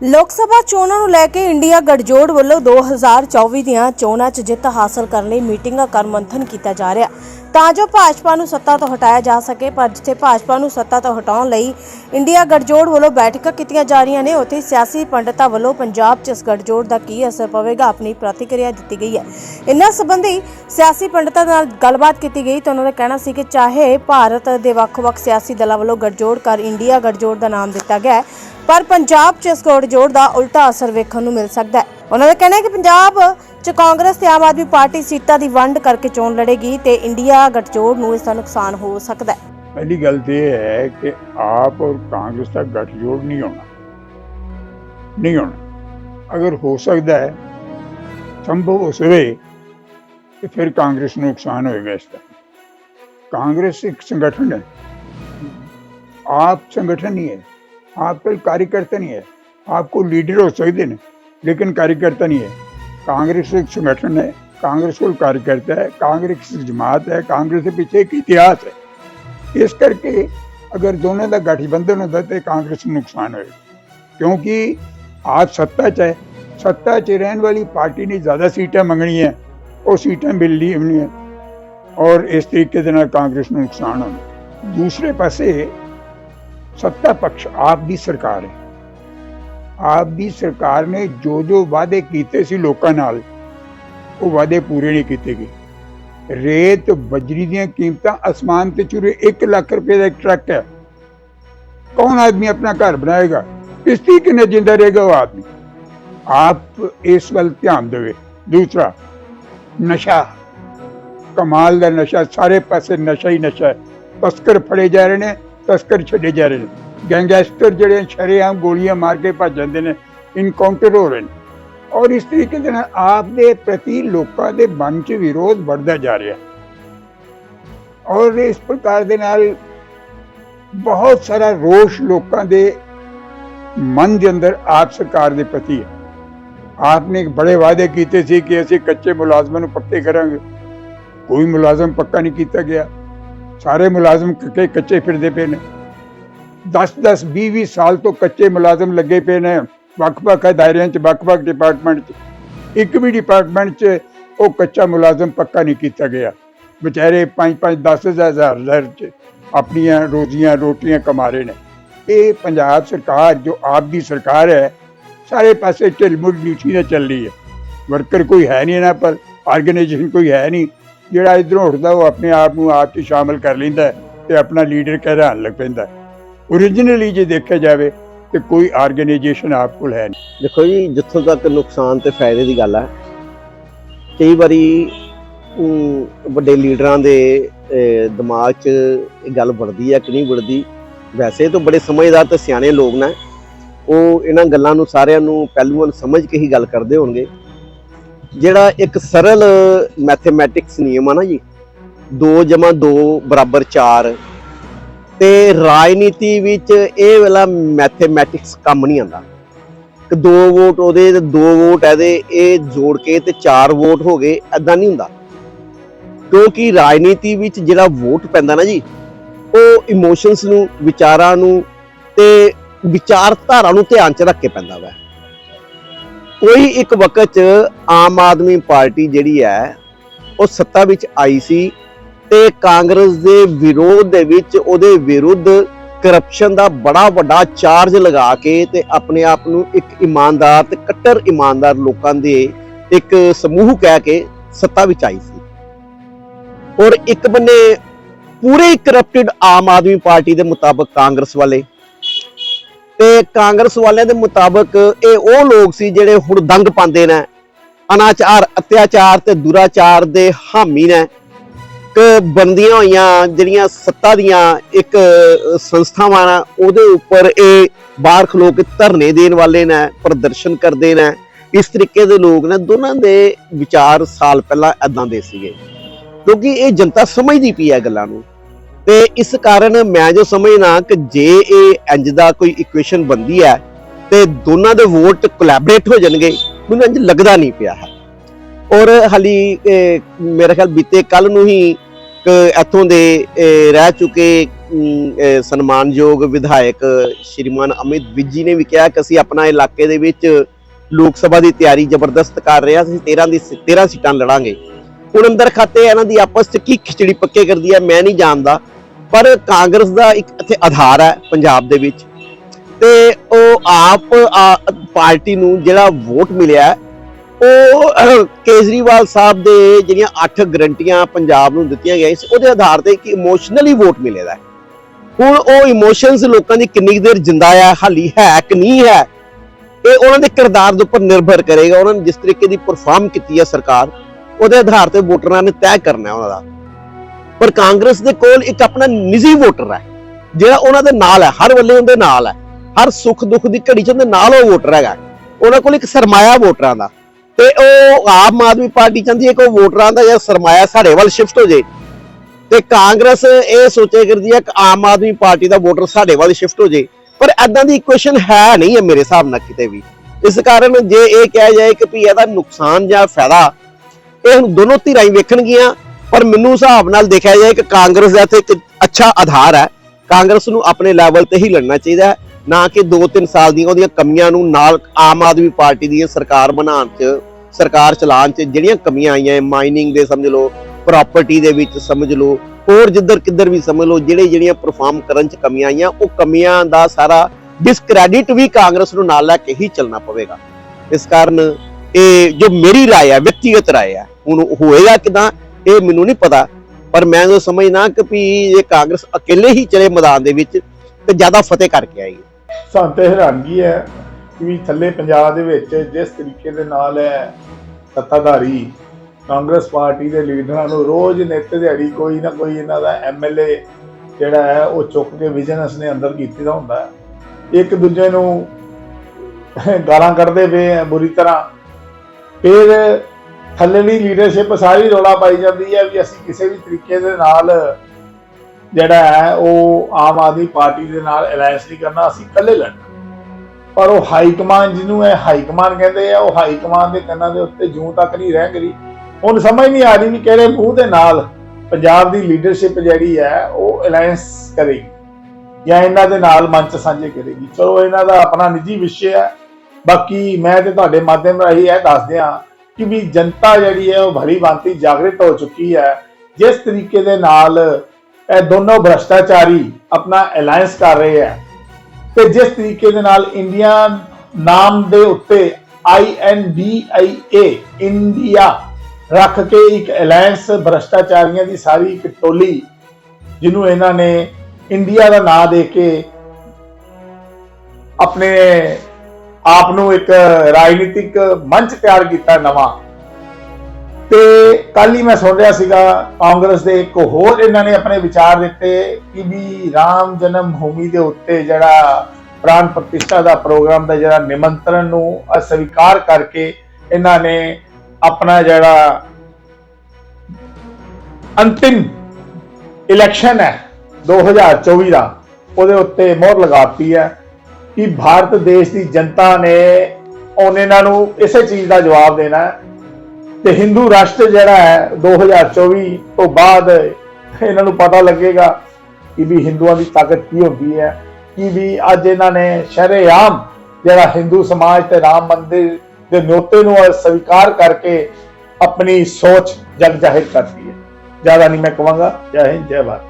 ਲੋਕ ਸਭਾ ਚੋਣਾਂ ਨੂੰ ਲੈ ਕੇ ਇੰਡੀਆ ਗਠਜੋੜ ਵੱਲੋਂ 2024 ਦੀਆਂ ਚੋਣਾਂ 'ਚ ਜਿੱਤ ਹਾਸਲ ਕਰਨ ਲਈ ਮੀਟਿੰਗਾਂ ਕਰ ਮੰਥਨ ਕੀਤਾ ਜਾ ਰਿਹਾ। ਤਾਂ ਜੋ ਭਾਜਪਾ ਨੂੰ ਸੱਤਾ ਤੋਂ ਹਟਾਇਆ ਜਾ ਸਕੇ, ਪਰ ਜਿੱਥੇ ਭਾਜਪਾ ਨੂੰ ਸੱਤਾ ਤੋਂ ਹਟਾਉਣ ਲਈ ਇੰਡੀਆ ਗਠਜੋੜ ਵੱਲੋਂ ਬੈਠਕਾਂ ਕੀਤੀਆਂ ਜਾ ਰਹੀਆਂ ਨੇ, ਉੱਥੇ ਸਿਆਸੀ ਪੰਡਤਾਂ ਵੱਲੋਂ ਪੰਜਾਬ 'ਚ ਇਸ ਗਠਜੋੜ ਦਾ ਕੀ ਅਸਰ ਪਵੇਗਾ, ਆਪਣੀ ਪ੍ਰਤੀਕਿਰਿਆ ਦਿੱਤੀ ਗਈ ਹੈ। ਇਨ੍ਹਾਂ ਸੰਬੰਧੀ ਸਿਆਸੀ ਪੰਡਤਾਂ ਨਾਲ ਗੱਲਬਾਤ ਕੀਤੀ ਗਈ ਤਾਂ ਉਹਨਾਂ ਦਾ ਕਹਿਣਾ ਸੀ ਕਿ ਚਾਹੇ ਭਾਰਤ ਦੇ ਵੱਖ-ਵੱਖ ਸਿਆਸੀ ਦਲਾਂ ਵੱਲੋਂ ਗਠਜੋੜ ਕਰ ਇੰਡੀਆ ਗਠਜੋੜ ਦਾ ਨਾਮ ਦਿੱਤਾ ਗਿਆ ਪਰ ਪੰਜਾਬ 'ਚ ਇਸ ਗਠਜੋੜ ਦਾ ਉਲਟਾ ਅਸਰ ਵੇਖਣ ਨੂੰ ਮਿਲ ਸਕਦਾ ਹੈ। ਉਹਨਾਂ ਦਾ ਕਹਿਣਾ ਹੈ ਕਿ ਪੰਜਾਬ 'ਚ ਕਾਂਗਰਸ ਤੇ ਆਮ ਆਦਮੀ ਪਾਰਟੀ ਸੀਟਾਂ ਦੀ ਵੰਡ ਕਰਕੇ ਚੋਣ ਲੜੇਗੀ ਤੇ ਇੰਡੀਆ ਗਠਜੋੜ ਨੂੰ ਇਸ ਦਾ ਨੁਕਸਾਨ ਹੋ ਸਕਦਾ ਹੈ पहली गल तो ये है कि आप और कांग्रेस का गठजोड़ नहीं होना नहीं होना अगर हो सकता है संभव हो सके तो फिर कांग्रेस ਨੂੰ ਨੁਕਸਾਨ ਹੋਏਗਾ ਇਸ ਦਾ कांग्रेस एक संगठन है आप संगठन नहीं है आप कोई कार्यकर्ता नहीं है आपको लीडर हो सकते हैं लेकिन कार्यकर्ता नहीं है कांग्रेस एक संगठन है कांग्रेस कोई कार्यकर्ता है कांग्रेस एक जमात है कांग्रेस के पीछे एक इतिहास है ਇਸ ਕਰਕੇ ਅਗਰ ਦੋਨਾਂ ਦਾ ਗਠਬੰਧਨ ਹੁੰਦਾ ਤੇ ਕਾਂਗਰਸ ਨੂੰ ਨੁਕਸਾਨ ਹੋਏਗਾ ਕਿਉਂਕਿ ਆਪ ਸੱਤਾ 'ਚ ਹੈ ਸੱਤਾ 'ਚ ਰਹਿਣ ਵਾਲੀ ਪਾਰਟੀ ਨੇ ਜ਼ਿਆਦਾ ਸੀਟਾਂ ਮੰਗਣੀਆਂ ਉਹ ਸੀਟਾਂ ਮਿਲਣੀ ਨਹੀਂ ਹੈ ਔਰ ਇਸ ਤਰੀਕੇ ਦੇ ਨਾਲ ਕਾਂਗਰਸ ਨੂੰ ਨੁਕਸਾਨ ਹੋਣਾ ਦੂਸਰੇ ਪਾਸੇ ਸੱਤਾ ਪਕਸ਼ ਆਪ ਦੀ ਸਰਕਾਰ ਹੈ ਆਪ ਦੀ ਸਰਕਾਰ ਨੇ ਜੋ ਜੋ ਵਾਅਦੇ ਕੀਤੇ ਸੀ ਲੋਕਾਂ ਨਾਲ, ਉਹ ਵਾਅਦੇ ਪੂਰੇ ਨਹੀਂ ਕੀਤੇ ਗਏ। ਰੇਤ ਬਜਰੀ ਦੀਆਂ ਕੀਮਤਾਂ ਅਸਮਾਨ ਤੇ ਚੁਰੇ 1 ਲੱਖ ਰੁਪਏ ਦਾ ਇੱਕ ਟਰੱਕ ਹੈ। ਕੌਣ ਆਦਮੀ ਆਪਣਾ ਘਰ ਬਣਾਏਗਾ? ਕਿਸ ਕਿਸ਼ਤੀ ਕਿਨੇ ਜਿੰਦਾ ਰਹੇਗਾ ਉਹ ਆਦਮੀ? ਆਪ ਇਸ ਵੱਲ ਧਿਆਨ ਦੇਵੇ। ਦੂਸਰਾ, ਨਸ਼ਾ। ਕਮਾਲ ਦਾ ਨਸ਼ਾ, ਸਾਰੇ ਪਾਸੇ ਨਸ਼ਾ ਹੀ ਨਸ਼ਾ ਹੈ। ਤਸਕਰ ਫੜੇ ਜਾ ਰਹੇ ਨੇ, ਤਸਕਰ ਛੱਡੇ ਜਾ ਰਹੇ ਨੇ। ਗੈਂਗਸਟਰ ਜਿਹੜੇ ਸ਼ਰੇਆਮ ਗੋਲੀਆਂ ਮਾਰ ਕੇ ਭੱਜ ਜਾਂਦੇ ਨੇ ਇਨਕਾਊਂਟਰ ਹੋ ਰਹੇ ਨੇ। ਔਰ ਇਸ ਤਰੀਕੇ ਦੇ ਨਾਲ ਆਪ ਦੇ ਪ੍ਰਤੀ ਲੋਕਾਂ ਦੇ ਮਨ 'ਚ ਵਿਰੋਧ ਵੱਧਦਾ ਜਾ ਰਿਹਾ ਔਰ ਇਸ ਪ੍ਰਕਾਰ ਦੇ ਨਾਲ ਬਹੁਤ ਸਾਰਾ ਰੋਸ਼ ਲੋਕਾਂ ਦੇ ਮਨ ਦੇ ਅੰਦਰ ਆਪ ਸਰਕਾਰ ਦੇ ਪ੍ਰਤੀ ਹੈ। ਆਪ ਨੇ ਬੜੇ ਵਾਅਦੇ ਕੀਤੇ ਸੀ ਕਿ ਅਸੀਂ ਕੱਚੇ ਮੁਲਾਜ਼ਮਾਂ ਨੂੰ ਪੱਕੇ ਕਰਾਂਗੇ। ਕੋਈ ਮੁਲਾਜ਼ਮ ਪੱਕਾ ਨਹੀਂ ਕੀਤਾ ਗਿਆ। ਸਾਰੇ ਮੁਲਾਜ਼ਮ ਕੱਚੇ ਕੱਚੇ ਫਿਰਦੇ ਪਏ ਨੇ। 10 10 20 20 ਸਾਲ ਤੋਂ ਕੱਚੇ ਮੁਲਾਜ਼ਮ ਲੱਗੇ ਪਏ ਨੇ, ਵੱਖ-ਵੱਖ ਦਾਇਰਿਆਂ 'ਚ, ਵੱਖ-ਵੱਖ ਡਿਪਾਰਟਮੈਂਟ 'ਚ। ਇੱਕ ਵੀ ਡਿਪਾਰਟਮੈਂਟ 'ਚ ਉਹ ਕੱਚਾ ਮੁਲਾਜ਼ਮ ਪੱਕਾ ਨਹੀਂ ਕੀਤਾ ਗਿਆ। ਵਿਚਾਰੇ 5-5 10000 ਹਜ਼ਾਰ 'ਚ ਆਪਣੀਆਂ ਰੋਜ਼ੀਆਂ ਰੋਟੀਆਂ ਕਮਾ ਰਹੇ ਨੇ। ਇਹ ਪੰਜਾਬ ਸਰਕਾਰ, ਜੋ ਆਪ ਦੀ ਸਰਕਾਰ ਹੈ, ਸਾਰੇ ਪਾਸੇ ਢਿਲਮੁਲ ਡਿਊਟੀ ਨਾਲ ਚੱਲ ਰਹੀ ਹੈ। ਵਰਕਰ ਕੋਈ ਹੈ ਨਹੀਂ ਇਹਨਾਂ ਪਰ ਆਰਗੇਨਾਈਜੇਸ਼ਨ ਕੋਈ ਹੈ ਨਹੀਂ। ਜਿਹੜਾ ਇਧਰੋਂ ਉੱਠਦਾ, ਉਹ ਆਪਣੇ ਆਪ ਨੂੰ ਆਪ 'ਚ ਸ਼ਾਮਲ ਕਰ ਲੈਂਦਾ ਹੈ ਤੇ ਆਪਣਾ ਲੀਡਰ ਕਹਿਰਾਨ ਲੱਗ ਪੈਂਦਾ ਓਰੀਜਨਲੀ ਜੇ ਦੇਖਿਆ ਜਾਵੇ ਤੇ ਕੋਈ ਆਰਗੇਨਾਈਜੇਸ਼ਨ ਆਪ ਕੋਲ ਹੈ ਨਹੀਂ। ਦੇਖੋ ਜੀ, ਜਿੱਥੋਂ ਤੱਕ ਨੁਕਸਾਨ ਤੇ ਫਾਇਦੇ ਦੀ ਗੱਲ ਹੈ ਕਈ ਵਾਰੀ ਵੱਡੇ ਲੀਡਰਾਂ ਦੇ ਦਿਮਾਗ 'ਚ ਇਹ ਗੱਲ ਵੜਦੀ ਹੈ ਕਿ ਨਹੀਂ ਵੜਦੀ। ਵੈਸੇ ਤਾਂ ਬੜੇ ਸਮਝਦਾਰ ਤੇ ਸਿਆਣੇ ਲੋਕ ਨੇ। ਉਹ ਇਹਨਾਂ ਗੱਲਾਂ ਨੂੰ ਸਾਰਿਆਂ ਨੂੰ ਪਹਿਲੂਆਂ ਨੂੰ ਸਮਝ ਕੇ ਹੀ ਗੱਲ ਕਰਦੇ ਹੋਣਗੇ। ਜਿਹੜਾ ਇੱਕ ਸਰਲ ਮੈਥਮੈਟਿਕਸ ਨਿਯਮ ਆ ਨਾ ਜੀ 2 2 ਬਰਾਬਰ 4 ਤੇ ਰਾਜਨੀਤੀ ਵਿੱਚ ਇਹ ਵਾਲਾ ਮੈਥਮੈਟਿਕਸ ਕੰਮ ਨਹੀਂ ਆਉਂਦਾ। ਕਿ ਦੋ ਵੋਟ ਉਹਦੇ ਤੇ ਦੋ ਵੋਟ ਇਹਦੇ, ਇਹ ਜੋੜ ਕੇ ਤੇ ਚਾਰ ਵੋਟ ਹੋ ਗਏ ਐਦਾਂ ਨਹੀਂ ਹੁੰਦਾ। ਕਿਉਂਕਿ ਰਾਜਨੀਤੀ ਵਿੱਚ ਜਿਹੜਾ ਵੋਟ ਪੈਂਦਾ ਨਾ ਜੀ, ਉਹ ਇਮੋਸ਼ਨਸ ਨੂੰ, ਵਿਚਾਰਾਂ ਨੂੰ ਤੇ ਵਿਚਾਰਧਾਰਾ ਨੂੰ ਧਿਆਨ 'ਚ ਰੱਖ ਕੇ ਪੈਂਦਾ ਵਾ। ਕੋਈ ਇੱਕ ਵਕਤ 'ਚ ਆਮ ਆਦਮੀ ਪਾਰਟੀ ਜਿਹੜੀ ਹੈ, ਉਹ ਸੱਤਾ ਵਿੱਚ ਆਈ ਸੀ ਤੇ ਕਾਂਗਰਸ ਦੇ ਵਿਰੋਧ ਦੇ ਵਿੱਚ ਉਹਦੇ ਵਿਰੁੱਧ ਕਰਪਸ਼ਨ ਦਾ ਬੜਾ ਵੱਡਾ ਚਾਰਜ ਲਗਾ ਕੇ ਤੇ ਆਪਣੇ ਆਪ ਨੂੰ ਇੱਕ ਇਮਾਨਦਾਰ ਤੇ ਕੱਟਰ ਇਮਾਨਦਾਰ ਲੋਕਾਂ ਦੇ ਇੱਕ ਸਮੂਹ ਕਹਿ ਕੇ ਸੱਤਾ ਵਿੱਚ ਆਈ ਸੀ। ਔਰ ਇੱਕ ਬੰਨੇ ਪੂਰੇ ਕਰਪਟਡ ਆਮ ਆਦਮੀ ਪਾਰਟੀ ਦੇ ਮੁਤਾਬਕ ਕਾਂਗਰਸ ਵਾਲੇ ਤੇ ਕਾਂਗਰਸ ਵਾਲਿਆਂ ਦੇ ਮੁਤਾਬਕ ਇਹ ਉਹ ਲੋਕ ਸੀ ਜਿਹੜੇ ਹੁਣ ਦੰਗ ਪਾਉਂਦੇ ਨੇ, ਅਨਾਚਾਰ, ਅਤਿਆਚਾਰ ਤੇ ਦੁਰਾਚਾਰ ਦੇ ਹਾਮੀ ਨੇ। ਇੱਕ ਬਣਦੀਆਂ ਹੋਈਆਂ ਜਿਹੜੀਆਂ ਸੱਤਾ ਦੀਆਂ ਇੱਕ ਸੰਸਥਾਵਾਂ ਨੇ, ਉਹਦੇ ਉੱਪਰ ਇਹ ਬਾਹਰ ਖਲੋ ਕੇ ਧਰਨੇ ਦੇਣ ਵਾਲੇ ਨੇ, ਪ੍ਰਦਰਸ਼ਨ ਕਰਦੇ ਨੇ। ਇਸ ਤਰੀਕੇ ਦੇ ਲੋਕ ਨੇ, ਦੋਨਾਂ ਦੇ ਵਿਚਾਰ ਸਾਲ ਪਹਿਲਾਂ ਐਦਾਂ ਦੇ ਸੀਗੇ। ਕਿਉਂਕਿ ਇਹ ਜਨਤਾ ਸਮਝਦੀ ਪਈ ਹੈ ਗੱਲਾਂ ਨੂੰ। ਤੇ ਇਸ ਕਾਰਨ ਮੈਂ ਜੋ ਸਮਝਣਾ ਕਿ ਜੇ ਇਹ ਇੰਜ ਦਾ ਕੋਈ ਇਕੁਏਸ਼ਨ ਬੰਦੀ ਹੈ, ਤੇ ਦੋਨਾਂ ਦੇ ਵੋਟ ਕੋਲੈਬੋਰੇਟ ਹੋ ਜਾਣਗੇ, ਮੈਨੂੰ ਇੰਜ ਲੱਗਦਾ ਨਹੀਂ ਪਿਆ ਹੈ। ਔਰ ਹਾਲੀ ਮੇਰਾ ਖਿਆਲ ਬੀਤੇ ਕੱਲ ਨੂੰ ਹੀ ਇੱਕ ਇੱਥੋਂ ਦੇ ਰਹਿ ਚੁੱਕੇ ਸਨਮਾਨਯੋਗ ਵਿਧਾਇਕ ਸ਼੍ਰੀਮਾਨ ਅਮਿਤ ਵਿੱਜੀ ਨੇ ਵੀ ਕਿਹਾ ਕਿ ਅਸੀਂ ਆਪਣਾ ਇਲਾਕੇ ਦੇ ਵਿੱਚ ਲੋਕ ਸਭਾ ਦੀ ਤਿਆਰੀ ਜ਼ਬਰਦਸਤ ਕਰ ਰਹੇ ਹਾਂ, ਅਸੀਂ 13 ਦੀ 13 ਸੀਟਾਂ ਲੜਾਂਗੇ। ਹੁਣ ਅੰਦਰ ਖਾਤੇ ਇਹਨਾਂ ਦੀ ਆਪਸ ਚ ਕੀ ਖਿਚੜੀ ਪੱਕੇ ਕਰਦੀ ਹੈ, ਮੈਂ ਨਹੀਂ ਜਾਣਦਾ। ਪਰ ਕਾਂਗਰਸ ਦਾ ਇੱਕ ਇੱਥੇ ਆਧਾਰ ਹੈ ਪੰਜਾਬ ਦੇ ਵਿੱਚ। ਤੇ ਉਹ ਆਪ ਪਾਰਟੀ ਨੂੰ ਜਿਹੜਾ ਵੋਟ ਮਿਲਿਆ ਉਹ ਕੇਜਰੀਵਾਲ ਸਾਹਿਬ ਦੇ ਜਿਹੜੀਆਂ 8 ਗਰੰਟੀਆਂ ਪੰਜਾਬ ਨੂੰ ਦਿੱਤੀਆਂ ਗਈਆਂ ਸੀ, ਉਹਦੇ ਆਧਾਰ ਤੇ ਇੱਕ ਇਮੋਸ਼ਨਲੀ ਵੋਟ ਮਿਲੇਦਾ ਹੈ। ਹੁਣ ਉਹ ਇਮੋਸ਼ਨਸ ਲੋਕਾਂ ਦੀ ਕਿੰਨੀ ਕੁ ਦੇਰ ਜਿੰਦਾ ਆ, ਹਾਲੀ ਹੈ ਕਿ ਨਹੀਂ ਹੈ, ਇਹ ਉਹਨਾਂ ਦੇ ਕਿਰਦਾਰ ਦੇ ਉੱਪਰ ਨਿਰਭਰ ਕਰੇਗਾ, ਉਹਨਾਂ ਨੇ ਜਿਸ ਤਰੀਕੇ ਦੀ ਪਰਫਾਰਮ ਕੀਤੀ ਹੈ ਸਰਕਾਰ, ਉਹਦੇ ਆਧਾਰ ਤੇ ਵੋਟਰਾਂ ਨੇ ਤੈਅ ਕਰਨਾ ਉਹਨਾਂ ਦਾ। ਪਰ ਕਾਂਗਰਸ ਦੇ ਕੋਲ ਇੱਕ ਆਪਣਾ ਨਿੱਜੀ ਵੋਟਰ ਹੈ, ਜਿਹੜਾ ਉਹਨਾਂ ਦੇ ਨਾਲ ਹੈ, ਹਰ ਵੇਲੇ ਉਹਦੇ ਨਾਲ ਹੈ, ਹਰ ਸੁੱਖ ਦੁੱਖ ਦੀ ਘੜੀ ਚ ਉਹਦੇ ਨਾਲ ਉਹ ਵੋਟਰ ਹੈਗਾ। ਉਹਨਾਂ ਕੋਲ ਇੱਕ ਸਰਮਾਇਆ ਵੋਟਰਾਂ ਦਾ। ਤੇ ਉਹ ਆਮ ਆਦਮੀ ਪਾਰਟੀ ਚਾਹੁੰਦੀ ਹੈ ਕਿ ਉਹ ਵੋਟਰਾਂ ਦਾ ਜਾਂ ਸਰਮਾਇਆ ਸਾਡੇ ਵੱਲ ਸ਼ਿਫਟ ਹੋ ਜੇ। ਤੇ ਕਾਂਗਰਸ ਇਹ ਸੋਚੇ ਕਰਦੀ ਹੈ ਕਿ ਆਮ ਆਦਮੀ ਪਾਰਟੀ ਦਾ ਵੋਟਰ ਸਾਡੇ ਵੱਲ ਸ਼ਿਫਟ ਹੋ ਜੇ। ਪਰ ਐਦਾਂ ਦੀ ਇਕੁਏਸ਼ਨ ਹੈ ਨਹੀਂ ਹੈ ਮੇਰੇ ਹਿਸਾਬ ਨਾਲ ਕਿਤੇ ਵੀ। ਇਸ ਕਾਰਨ ਜੇ ਇਹ ਕਿਹਾ ਜਾਏ ਕਿ ਵੀ ਇਹਦਾ ਨੁਕਸਾਨ ਜਾਂ ਫਾਇਦਾ, ਇਹ ਹੁਣ ਦੋਨੋਂ ਧਿਰਾਂ ਹੀ ਵੇਖਣਗੀਆਂ। ਪਰ ਮੈਨੂੰ ਹਿਸਾਬ ਨਾਲ ਦੇਖਿਆ ਜਾਏ ਕਿ ਕਾਂਗਰਸ ਦਾ ਇੱਥੇ ਇੱਕ ਅੱਛਾ ਆਧਾਰ ਹੈ। ਕਾਂਗਰਸ ਨੂੰ ਆਪਣੇ ਲੈਵਲ ਤੇ ਹੀ ਲੜਨਾ ਚਾਹੀਦਾ ਹੈ। ਨਾ ਕਿ 2-3 ਸਾਲ ਦੀਆਂ ਉਹਦੀਆਂ ਕਮੀਆਂ ਨੂੰ ਨਾਲ ਆਮ ਆਦਮੀ ਪਾਰਟੀ ਦੀ ਸਰਕਾਰ ਬਣਾਉਣ 'ਚ ਸਰਕਾਰ ਚਲਾਉਣ 'ਚ ਜਿਹੜੀਆਂ ਕਮੀਆਂ ਆਈਆਂ ਮਾਈਨਿੰਗ ਦੇ ਸਮਝ ਲਓ ਪ੍ਰਾਪਰਟੀ ਦੇ ਵਿੱਚ ਸਮਝ ਲਓ ਹੋਰ ਜਿੱਧਰ ਕਿੱਧਰ ਵੀ ਸਮਝ ਲਓ ਜਿਹੜੇ ਜਿਹੜੀਆਂ ਪਰਫਾਰਮ ਕਰਨ 'ਚ ਕਮੀਆਂ ਆਈਆਂ ਉਹ ਕਮੀਆਂ ਦਾ ਸਾਰਾ ਡਿਸਕ੍ਰੈਡਿਟ ਵੀ ਕਾਂਗਰਸ ਨੂੰ ਨਾਲ ਲੈ ਕੇ ਹੀ ਚੱਲਣਾ ਪਵੇਗਾ ਇਸ ਕਾਰਨ ਇਹ ਜੋ ਮੇਰੀ رائے ਹੈ ਵਿਅਕਤੀਗਤ رائے ਹੈ ਹੁਣ ਹੋਏਗਾ ਕਿਦਾਂ ਇਹ ਮੈਨੂੰ ਨਹੀਂ ਪਤਾ ਪਰ ਮੈਂ ਜੋ ਸਮਝਦਾ ਕਿ ਵੀ ਇਹ ਕਾਂਗਰਸ ਇਕੱਲੇ ਹੀ ਚਲੇ ਮੈਦਾਨ ਦੇ ਵਿੱਚ ਤੇ ਜ਼ਿਆਦਾ ਫਤਿਹ ਕਰਕੇ ਆਏਗੀ ਸਾਨੂੰ ਤੇ ਹੈਰਾਨਗੀ ਹੈ ਕਿ ਵੀ ਥੱਲੇ ਪੰਜਾਬ ਦੇ ਵਿੱਚ ਜਿਸ ਤਰੀਕੇ ਦੇ ਨਾਲ ਹੈ ਸੱਤਾਧਾਰੀ ਕਾਂਗਰਸ ਪਾਰਟੀ ਦੇ ਲੀਡਰਾਂ ਨੂੰ ਰੋਜ਼ ਨਿੱਤ ਦਿਹਾੜੀ ਕੋਈ ਨਾ ਕੋਈ ਇਹਨਾਂ ਦਾ ਐਮਐਲਏ ਜਿਹੜਾ ਹੈ, ਉਹ ਚੁੱਕ ਕੇ ਵਿਜੀਲੈਂਸ ਨੇ ਅੰਦਰ ਕੀਤੀ ਦਾ ਹੁੰਦਾ ਹੈ। ਇੱਕ ਦੂਜੇ ਨੂੰ ਗਾਲਾਂ ਕੱਢਦੇ ਪਏ ਆ ਬੁਰੀ ਤਰ੍ਹਾਂ। ਫਿਰ ਥੱਲੇਲੀ ਲੀਡਰਸ਼ਿਪ ਸਾਰੀ ਰੌਲਾ ਪਾਈ ਜਾਂਦੀ ਹੈ ਵੀ ਅਸੀਂ ਕਿਸੇ ਵੀ ਤਰੀਕੇ ਦੇ ਨਾਲ ਜਿਹੜਾ ਹੈ, ਉਹ ਆਮ ਆਦਮੀ ਪਾਰਟੀ ਦੇ ਨਾਲ ਅਲਾਈਅੰਸ ਨਹੀਂ ਕਰਨਾ, ਅਸੀਂ ਇਕੱਲੇ ਲੜਨਾ। ਪਰ ਉਹ ਹਾਈ ਕਮਾਂਡ ਜਿਹਨੂੰ ਇਹ ਹਾਈ ਕਮਾਂਡ ਕਹਿੰਦੇ ਆ, ਉਹ ਹਾਈ ਕਮਾਂਡ ਦੇ ਕੰਨਾਂ ਦੇ ਉੱਤੇ ਜੂੰ ਤੱਕ ਨਹੀਂ ਰਹਿ ਗਈ। ਹੁਣ ਸਮਝ ਨਹੀਂ ਆ ਰਹੀ ਵੀ ਕਿਹੜੇ ਮੂੰਹ ਦੇ ਨਾਲ ਪੰਜਾਬ ਦੀ ਲੀਡਰਸ਼ਿਪ ਜਿਹੜੀ ਹੈ, ਉਹ ਅਲਾਈਅੰਸ ਕਰੇਗੀ ਜਾਂ ਇਹਨਾਂ ਦੇ ਨਾਲ ਮੰਚ ਸਾਂਝੇ ਕਰੇਗੀ। ਚਲੋ, ਇਹਨਾਂ ਦਾ ਆਪਣਾ ਨਿੱਜੀ ਵਿਸ਼ੇ ਹੈ। ਬਾਕੀ ਮੈਂ ਤੇ ਤੁਹਾਡੇ ਮਾਧਿਅਮ ਰਾਹੀਂ ਇਹ ਦੱਸ ਦਿਆਂ ਕਿ ਵੀ ਜਨਤਾ ਜਿਹੜੀ ਹੈ, ਉਹ ਭਲੀ ਭਾਂਤੀ ਜਾਗਰਿਤ ਹੋ ਚੁੱਕੀ ਹੈ। ਜਿਸ ਤਰੀਕੇ ਦੇ ਨਾਲ ਇਹ ਦੋਨੋਂ ਭ੍ਰਸ਼ਟਾਚਾਰੀ ਆਪਣਾ ਅਲਾਈਅੰਸ ਕਰ ਰਹੇ ਹੈ ਤੇ ਜਿਸ ਤਰੀਕੇ ਦੇ ਨਾਲ ਇੰਡੀਆ ਨਾਮ ਦੇ ਉੱਤੇ ਆਈ ਇੰਡੀਆ ਰੱਖ ਕੇ ਇੱਕ ਅਲਾਈਅੰਸ ਭ੍ਰਸ਼ਟਾਚਾਰੀਆਂ ਦੀ ਸਾਰੀ ਇੱਕ ਟੋਲੀ ਜਿਹਨੂੰ ਇਹਨਾਂ ਨੇ ਇੰਡੀਆ ਦਾ ਨਾਂ ਦੇ ਕੇ ਆਪਣੇ ਆਪ ਨੂੰ ਇੱਕ ਰਾਜਨੀਤਿਕ ਮੰਚ ਤਿਆਰ ਕੀਤਾ ਨਵਾਂ। ਤੇ ਕੱਲ ਹੀ ਮੈਂ ਸੁਣ ਰਿਹਾ ਸੀਗਾ, ਕਾਂਗਰਸ ਦੇ ਇੱਕ ਹੋਰ ਇਹਨਾਂ ਨੇ ਆਪਣੇ ਵਿਚਾਰ ਦਿੱਤੇ ਕਿ ਵੀ ਰਾਮ ਜਨਮ ਭੂਮੀ ਦੇ ਉੱਤੇ ਜਿਹੜਾ ਪ੍ਰਾਣ ਪ੍ਰਤਿਸ਼ਠਾ ਦਾ ਪ੍ਰੋਗਰਾਮ ਦਾ ਜਿਹੜਾ ਨਿਮੰਤਰਣ ਨੂੰ ਅਸਵੀਕਾਰ ਕਰਕੇ ਇਹਨਾਂ ਨੇ ਆਪਣਾ ਜਿਹੜਾ ਅੰਤਿਮ ਇਲੈਕਸ਼ਨ ਹੈ 2024 ਦਾ, ਉਹਦੇ ਉੱਤੇ ਮੋਹਰ ਲਗਾਤੀ ਹੈ ਕਿ ਭਾਰਤ ਦੇਸ਼ ਦੀ ਜਨਤਾ ਨੇ ਉਹਨੇ ਇਹਨਾਂ ਨੂੰ ਇਸੇ ਚੀਜ਼ ਦਾ ਜਵਾਬ ਦੇਣਾ ਹੈ। ਤੇ ਹਿੰਦੂ ਰਾਸ਼ਟਰ ਜਿਹੜਾ ਹੈ 2024 ਤੋਂ ਬਾਅਦ ਇਹਨਾਂ ਨੂੰ ਪਤਾ ਲੱਗੇਗਾ ਕਿ ਵੀ ਹਿੰਦੂਆਂ ਦੀ ਤਾਕਤ ਕੀ ਹੁੰਦੀ ਹੈ, ਕਿ ਵੀ ਅੱਜ ਇਹਨਾਂ ਨੇ ਸ਼ਰੇਆਮ ਜਿਹੜਾ ਹਿੰਦੂ ਸਮਾਜ ਤੇ ਰਾਮ ਮੰਦਿਰ ਦੇ ਨਿਯੋਤੇ ਨੂੰ ਸਵੀਕਾਰ ਕਰਕੇ ਆਪਣੀ ਸੋਚ ਜਗ ਜ਼ਾਹਿਰ ਕਰਦੀ ਹੈ। ਜ਼ਿਆਦਾ ਨਹੀਂ ਮੈਂ ਕਹਾਂਗਾ ਜੈ ਹਿੰਦ, ਜੈ ਭਾਰਤ।